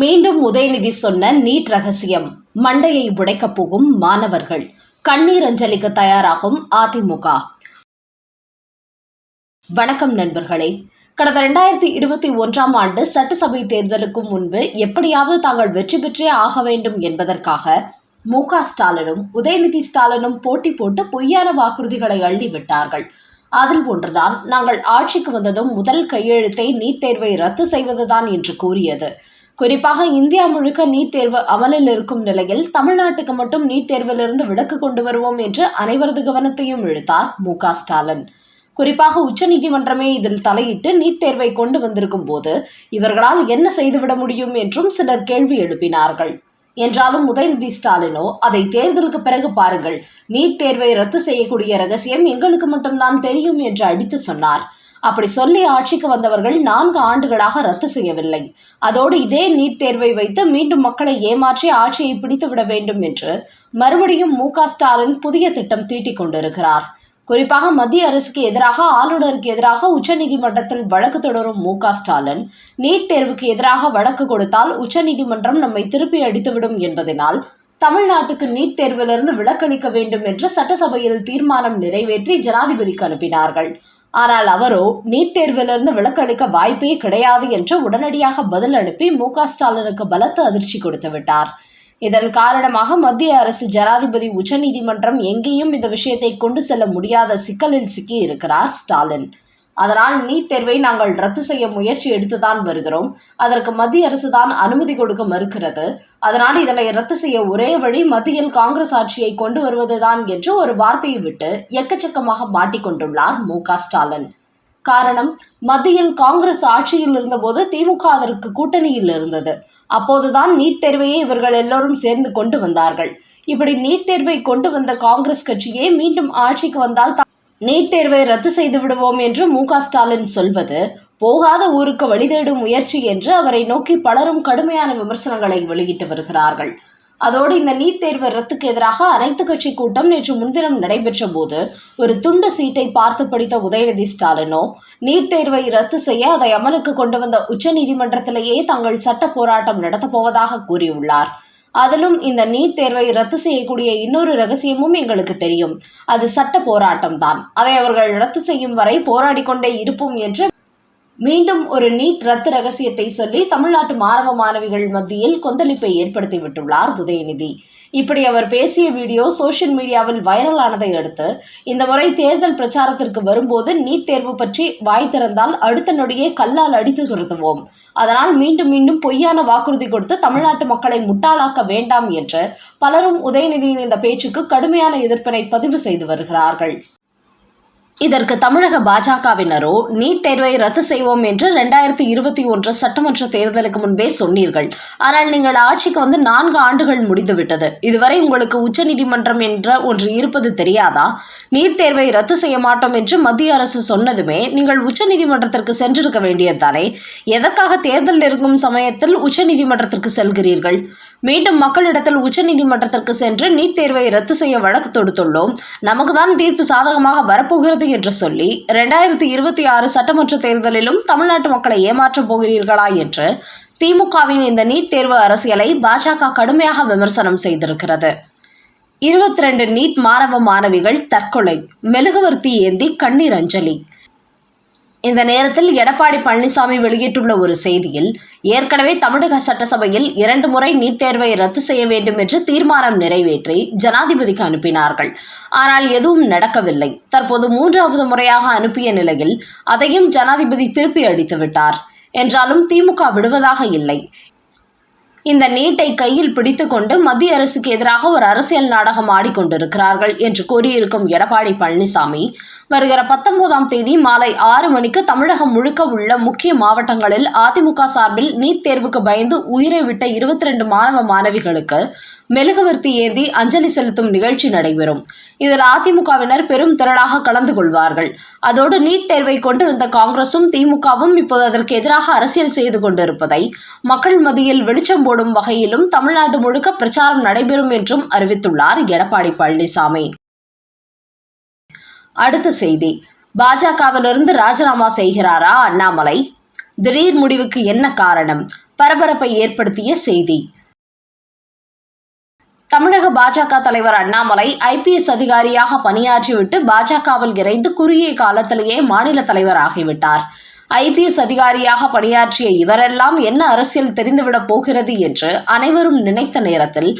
மீண்டும் உதயநிதி சொன்ன நீட் ரகசியம். மண்டையை உடைக்கப் போகும் மாணவர்கள். கண்ணீர் அஞ்சலிக்கு தயாராகும் அதிமுக. வணக்கம் நண்பர்களே. கடந்த இரண்டாயிரத்தி இருபத்தி ஒன்றாம் ஆண்டு சட்டசபை தேர்தலுக்கு முன்பு எப்படியாவது தாங்கள் வெற்றி பெற்றே ஆக வேண்டும் என்பதற்காக மு க ஸ்டாலினும் உதயநிதி ஸ்டாலினும் போட்டி போட்டு பொய்யான வாக்குறுதிகளை அள்ளிவிட்டார்கள் அதில் ஒன்றுதான் நாங்கள் ஆட்சிக்கு வந்ததும் முதல் கையெழுத்தை நீட் தேர்வை ரத்து செய்வதுதான் என்று கூறியது. குறிப்பாக இந்தியா முழுக்க நீட் தேர்வு அமலில் இருக்கும் நிலையில் தமிழ்நாட்டுக்கு மட்டும் நீட் தேர்விலிருந்து விலக்கு கொண்டு வருவோம் என்று அனைவரது கவனத்தையும் இழுத்தார் மு ஸ்டாலின். குறிப்பாக உச்சநீதிமன்றமே இதில் தலையிட்டு நீட் தேர்வை கொண்டு வந்திருக்கும் போது இவர்களால் என்ன செய்துவிட முடியும் என்றும் சிலர் கேள்வி எழுப்பினார்கள். என்றாலும் உதயநிதி ஸ்டாலினோ அதை தேர்தலுக்கு பிறகு பாருங்கள். நீட் தேர்வை ரத்து செய்யக்கூடிய ரகசியம் எங்களுக்கு மட்டும்தான் தெரியும் என்று அடித்து சொன்னார். அப்படி சொல்லி ஆட்சிக்கு வந்தவர்கள் நான்கு ஆண்டுகளாக ரத்து செய்யவில்லை. அதோடு இதே நீட் தேர்வை வைத்து மீண்டும் மக்களை ஏமாற்றி ஆட்சியை பிடித்துவிட வேண்டும் என்று மறுபடியும் மு ஸ்டாலின் புதிய திட்டம் தீட்டிக் கொண்டிருக்கிறார். குறிப்பாக மத்திய அரசுக்கு எதிராக ஆளுநருக்கு எதிராக உச்சநீதிமன்றத்தில் வழக்கு தொடரும் மு ஸ்டாலின் நீட் தேர்வுக்கு எதிராக வழக்கு கொடுத்தால் உச்சநீதிமன்றம் நம்மை திருப்பி அடித்துவிடும் என்பதனால் தமிழ்நாட்டுக்கு நீட் தேர்விலிருந்து விலக்களிக்க வேண்டும் என்று சட்டசபையில் தீர்மானம் நிறைவேற்றி ஜனாதிபதிக்கு அனுப்பினார்கள். ஆனால் அவரோ நீட் தேர்விலிருந்து விலக்களிக்க வாய்ப்பே கிடையாது என்று உடனடியாக பதில் அனுப்பி மு க ஸ்டாலினுக்கு பலத்த அதிர்ச்சி கொடுத்து விட்டார். இதன் காரணமாக மத்திய அரசு ஜனாதிபதி உச்சநீதிமன்றம் எங்கேயும் இந்த விஷயத்தை கொண்டு செல்ல முடியாத சிக்கலில் சிக்கி இருக்கிறார் ஸ்டாலின். அதனால் நீட் தேர்வை நாங்கள் ரத்து செய்ய முயற்சி எடுத்துதான் வருகிறோம். அதற்கு மத்திய அரசு தான் அனுமதி கொடுக்க மறுக்கிறது. அதனால் இதனை ரத்து செய்ய ஒரே வழி மத்தியில் காங்கிரஸ் ஆட்சியை கொண்டு வருவதுதான் என்று ஒரு வார்த்தையை விட்டு எக்கச்சக்கமாக மாட்டிக்கொண்டுள்ளார் மு க ஸ்டாலின். காரணம் மத்தியில் காங்கிரஸ் ஆட்சியில் இருந்தபோது திமுக அதற்கு கூட்டணியில் இருந்தது. அப்போதுதான் நீட் தேர்வையே இவர்கள் எல்லோரும் சேர்ந்து கொண்டு வந்தார்கள். இப்படி நீட் தேர்வை கொண்டு வந்த காங்கிரஸ் கட்சியே மீண்டும் ஆட்சிக்கு வந்தால் நீட் தேர்வை ரத்து செய்து விடுவோம் என்று மு ஸ்டாலின் சொல்வது போகாத ஊருக்கு வழி தேடும் முயற்சி என்று அவரை நோக்கி பலரும் கடுமையான விமர்சனங்களை வெளியிட்டு வருகிறார்கள். அதோடு இந்த நீட் தேர்வு ரத்துக்கு எதிராக அனைத்து கட்சி கூட்டம் நேற்று முன்தினம் நடைபெற்ற போது ஒரு துண்டு சீட்டை பார்த்து படித்த உதயநிதி ஸ்டாலினோ நீட் தேர்வை ரத்து செய்ய அதை அமலுக்கு கொண்டு வந்த உச்சநீதிமன்றத்திலேயே தங்கள் சட்ட போராட்டம் நடத்தப்போவதாக கூறியுள்ளார். அதிலும் இந்த நீட் தேர்வை ரத்து செய்யக்கூடிய இன்னொரு ரகசியமும் எங்களுக்கு தெரியும். அது சட்ட போராட்டம் தான் அதை அவர்கள் ரத்து செய்யும் வரை போராடிக்கொண்டே இருப்போம் என்று மீண்டும் ஒரு நீட் ரத்து ரகசியத்தை சொல்லி தமிழ்நாட்டு மாணவ மாணவிகள் மத்தியில் கொந்தளிப்பை ஏற்படுத்தி விட்டுள்ளார் உதயநிதி. இப்படி அவர் பேசிய வீடியோ சோஷியல் மீடியாவில் வைரலானதை அடுத்து இந்த முறை தேர்தல் பிரச்சாரத்திற்கு வரும்போது நீட் தேர்வு பற்றி வாய் திறந்தால் அடுத்த நொடியே கல்லால் அடித்து துரத்துவோம். அதனால் மீண்டும் மீண்டும் பொய்யான வாக்குறுதி கொடுத்து தமிழ்நாட்டு மக்களை முட்டாளாக்க வேண்டாம் என்று பலரும் உதயநிதியின் இந்த பேச்சுக்கு கடுமையான எதிர்ப்பினை பதிவு செய்து வருகிறார்கள். இதற்கு தமிழக பாஜகவினரோ நீட் தேர்வை ரத்து செய்வோம் என்று ரெண்டாயிரத்தி இருபத்தி ஒன்று சட்டமன்ற தேர்தலுக்கு முன்பே சொன்னீர்கள். ஆனால் நீங்கள் ஆட்சிக்கு வந்து நான்கு ஆண்டுகள் முடிந்துவிட்டது. இதுவரை உங்களுக்கு உச்சநீதிமன்றம் என்ற ஒன்று இருப்பது தெரியாதா? நீட் தேர்வை ரத்து செய்ய மாட்டோம் என்று மத்திய அரசு சொன்னதுமே நீங்கள் உச்சநீதிமன்றத்திற்கு சென்றிருக்க வேண்டியதுதானே? எதற்காக தேர்தல் நெருங்கும் சமயத்தில் உச்சநீதிமன்றத்திற்கு செல்கிறீர்கள்? மீண்டும் மக்களிடத்தில் உச்சநீதிமன்றத்திற்கு சென்று நீட் தேர்வை ரத்து செய்ய வழக்கு தொடுத்துள்ளோம். நமக்கு தான் தீர்ப்பு சாதகமாக வரப்போகிறது என்று சொல்லி இரண்டாயிரத்தி இருபத்தி ஆறு சட்டமன்ற தேர்தலிலும் தமிழ்நாட்டு மக்களை ஏமாற்றப் போகிறீர்களா என்று திமுகவின் இந்த நீட் தேர்வு அரசியலை பாஜக கடுமையாக விமர்சனம் செய்திருக்கிறது. இருபத்தி ரெண்டு நீட் மாணவ மாணவிகள் தற்கொலை மெழுகுவர்த்தி ஏந்தி கண்ணீர் அஞ்சலி. இந்த நேரத்தில் எடப்பாடி பழனிசாமி வெளியிட்டுள்ள ஒரு செய்தியில் ஏற்கனவே தமிழக சட்டசபையில் இரண்டு முறை நீட் தேர்வை ரத்து செய்ய வேண்டும் என்று தீர்மானம் நிறைவேற்றி ஜனாதிபதிக்கு அனுப்பினார்கள். ஆனால் எதுவும் நடக்கவில்லை. தற்போது மூன்றாவது முறையாக அனுப்பிய நிலையில் அதையும் ஜனாதிபதி திருப்பி அடித்துவிட்டார். என்றாலும் திமுக விடுவதாக இல்லை. இந்த நீட்டை கையில் பிடித்துக்கொண்டு மத்திய அரசுக்கு எதிராக ஒரு அரசியல் நாடகம் ஆடிக்கொண்டிருக்கிறார்கள் என்று கூறியிருக்கும் எடப்பாடி பழனிசாமி வருகிற பத்தொன்பதாம் தேதி மாலை ஆறு மணிக்கு தமிழகம் முழுக்க உள்ள முக்கிய மாவட்டங்களில் அதிமுக சார்பில் நீட் தேர்வுக்கு பயந்து உயிரை விட்ட இருபத்தி ரெண்டு மாணவ மாணவிகளுக்கு மெழுகுவர்த்தி ஏந்தி அஞ்சலி செலுத்தும் நிகழ்ச்சி நடைபெறும். இதில் அதிமுகவினர் பெரும் திரளாக கலந்து கொள்வார்கள். அதோடு நீட் தேர்வை கொண்டு வந்த காங்கிரசும் திமுகவும் இப்போது அதற்கு எதிராக அரசியல் செய்து கொண்டிருப்பதை மக்கள் மத்தியில் வெளிச்சம் போடும் வகையிலும் தமிழ்நாடு முழுக்க பிரச்சாரம் நடைபெறும் என்றும் அறிவித்துள்ளார் எடப்பாடி பழனிசாமி. அடுத்த செய்தி. பாஜகவிலிருந்து ராஜினாமா செய்கிறாரா அண்ணாமலை? திடீர் முடிவுக்கு என்ன காரணம்? பரபரப்பை ஏற்படுத்திய செய்தி. தமிழக பாஜக தலைவர் அண்ணாமலை ஐபிஎஸ் அதிகாரியாக பணியாற்றிவிட்டு பாஜகவில் இறைந்து குறுகிய காலத்திலேயே மாநில தலைவர் ஆகிவிட்டார். ஐபிஎஸ் அதிகாரியாக பணியாற்றிய இவரெல்லாம் என்ன அரசியல் தெரிந்துவிடப் போகிறது என்று அனைவரும் நினைத்த நேரத்தில்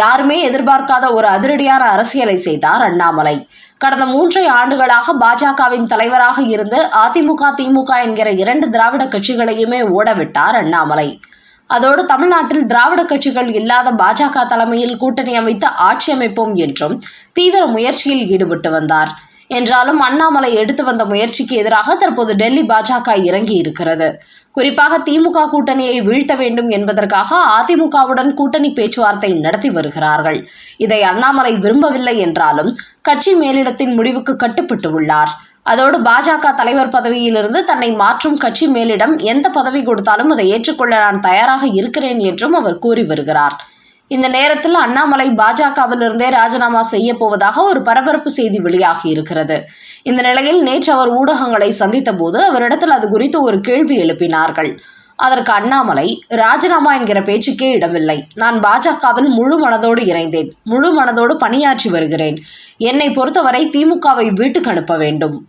யாருமே எதிர்பார்க்காத ஒரு அதிரடியான அரசியலை செய்தார் அண்ணாமலை. கடந்த மூன்றை ஆண்டுகளாக பாஜகவின் தலைவராக இருந்து அதிமுக திமுக என்கிற இரண்டு திராவிட கட்சிகளையுமே ஓடவிட்டார் அண்ணாமலை. அதோடு தமிழ்நாட்டில் திராவிட கட்சிகள் இல்லாத பாஜக தலைமையில் கூட்டணி அமைத்து ஆட்சி அமைப்போம் என்றும் தீவிர முயற்சியில் ஈடுபட்டு வந்தார். என்றாலும் அண்ணாமலை எடுத்து வந்த முயற்சிக்கு எதிராக தற்போது டெல்லி பாஜக இறங்கி இருக்கிறது. குறிப்பாக திமுக கூட்டணியை வீழ்த்த வேண்டும் என்பதற்காக அதிமுகவுடன் கூட்டணி பேச்சுவார்த்தை நடத்தி வருகிறார்கள். இதை அண்ணாமலை விரும்பவில்லை என்றாலும் கட்சி மேலிடத்தின் முடிவுக்கு கட்டுப்பட்டு உள்ளார். அதோடு பாஜக தலைவர் பதவியிலிருந்து தன்னை மாற்றும் கட்சி மேலிடம் எந்த பதவி கொடுத்தாலும் அதை ஏற்றுக்கொள்ள நான் தயாராக இருக்கிறேன் என்றும் அவர் கூறி வருகிறார். இந்த நேரத்தில் அண்ணாமலை பாஜகவிலிருந்தே ராஜினாமா செய்ய போவதாக ஒரு பரபரப்பு செய்தி வெளியாகி இருக்கிறது. இந்த நிலையில் நேற்று அவர் ஊடகங்களை சந்தித்த போது அவரிடத்தில் அது குறித்து ஒரு கேள்வி எழுப்பினார்கள். அதற்கு அண்ணாமலை ராஜினாமா என்கிற பேச்சுக்கே இடமில்லை. நான் பாஜகவில் முழு மனதோடு இணைந்தேன். முழு மனதோடு பணியாற்றி வருகிறேன். என்னை பொறுத்தவரை திமுகவை வீட்டுக்கு அனுப்ப வேண்டும்.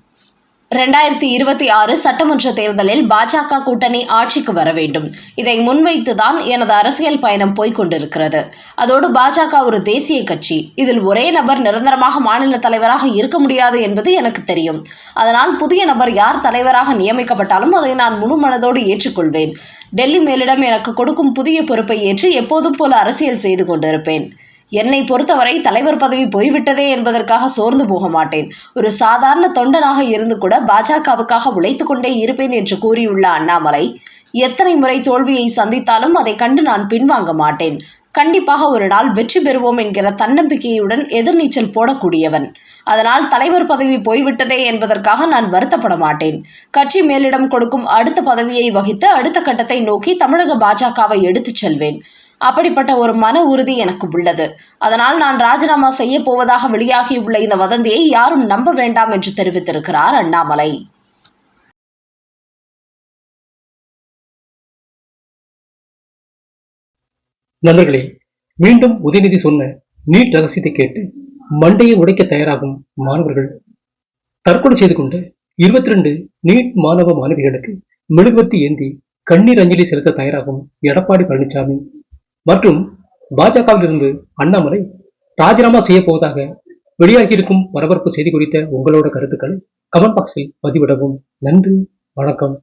ரெண்டாயிரத்தி இருபத்தி ஆறு சட்டமன்ற தேர்தலில் பாஜக கூட்டணி ஆட்சிக்கு வர வேண்டும். இதை முன்வைத்துதான் எனது அரசியல் பயணம் போய்கொண்டிருக்கிறது அதோடு பாஜக ஒரு தேசிய கட்சி. இதில் ஒரே நபர் நிரந்தரமாக மாநில தலைவராக இருக்க முடியாது என்பது எனக்கு தெரியும். அதனால் புதிய நபர் யார் தலைவராக நியமிக்கப்பட்டாலும் அதை நான் முழு மனதோடு ஏற்றுக்கொள்வேன். டெல்லி மேலிடம் எனக்கு கொடுக்கும் புதிய பொறுப்பை ஏற்று எப்போதும் போல அரசியல் செய்து கொண்டிருப்பேன். என்னை பொறுத்தவரை தலைவர் பதவி போய்விட்டதே என்பதற்காக சோர்ந்து போக மாட்டேன். ஒரு சாதாரண தொண்டனாக இருந்து கூட பாஜகவுக்காக உழைத்து கொண்டே இருப்பேன் என்று கூறியுள்ள அண்ணாமலை எத்தனை முறை தோல்வியை சந்தித்தாலும் அதை கண்டு நான் பின்வாங்க மாட்டேன். கண்டிப்பாக ஒரு நாள் வெற்றி பெறுவோம் என்கிற தன்னம்பிக்கையுடன் எதிர்நீச்சல் போடக்கூடியவன். அதனால் தலைவர் பதவி போய்விட்டதே என்பதற்காக நான் வருத்தப்பட மாட்டேன். கட்சி மேலிடம் கொடுக்கும் அடுத்த பதவியை வகித்து அடுத்த கட்டத்தை நோக்கி தமிழக பாஜகவை எடுத்துச் செல்வேன். அப்படிப்பட்ட ஒரு மன உறுதி எனக்கு உள்ளது. அதனால் நான் ராஜினாமா செய்ய போவதாக வெளியாகியுள்ள இந்த வதந்தியை யாரும் நம்ப வேண்டாம் என்று தெரிவித்திருக்கிறார் அண்ணாமலை. நண்பர்களே மீண்டும் உதயநிதி சொன்ன நீட் ரகசியத்தை கேட்டு மண்டையை உடைக்க தயாராகும் மாணவர்கள். தற்கொலை செய்து கொண்ட இருபத்தி ரெண்டு நீட் மாணவ மாணவிகளுக்கு மெழுகுவத்தி ஏந்தி கண்ணீர் அஞ்சலி செலுத்த தயாராகும் எடப்பாடி பழனிசாமி மற்றும் பாஜகவிலிருந்து அண்ணாமலை ராஜினாமா செய்ய போவதாக வெளியாகியிருக்கும் பரபரப்பு செய்தி குறித்த உங்களோட கருத்துக்களை கமெண்ட் பாக்ஸில் பதிவிடவும். நன்றி வணக்கம்.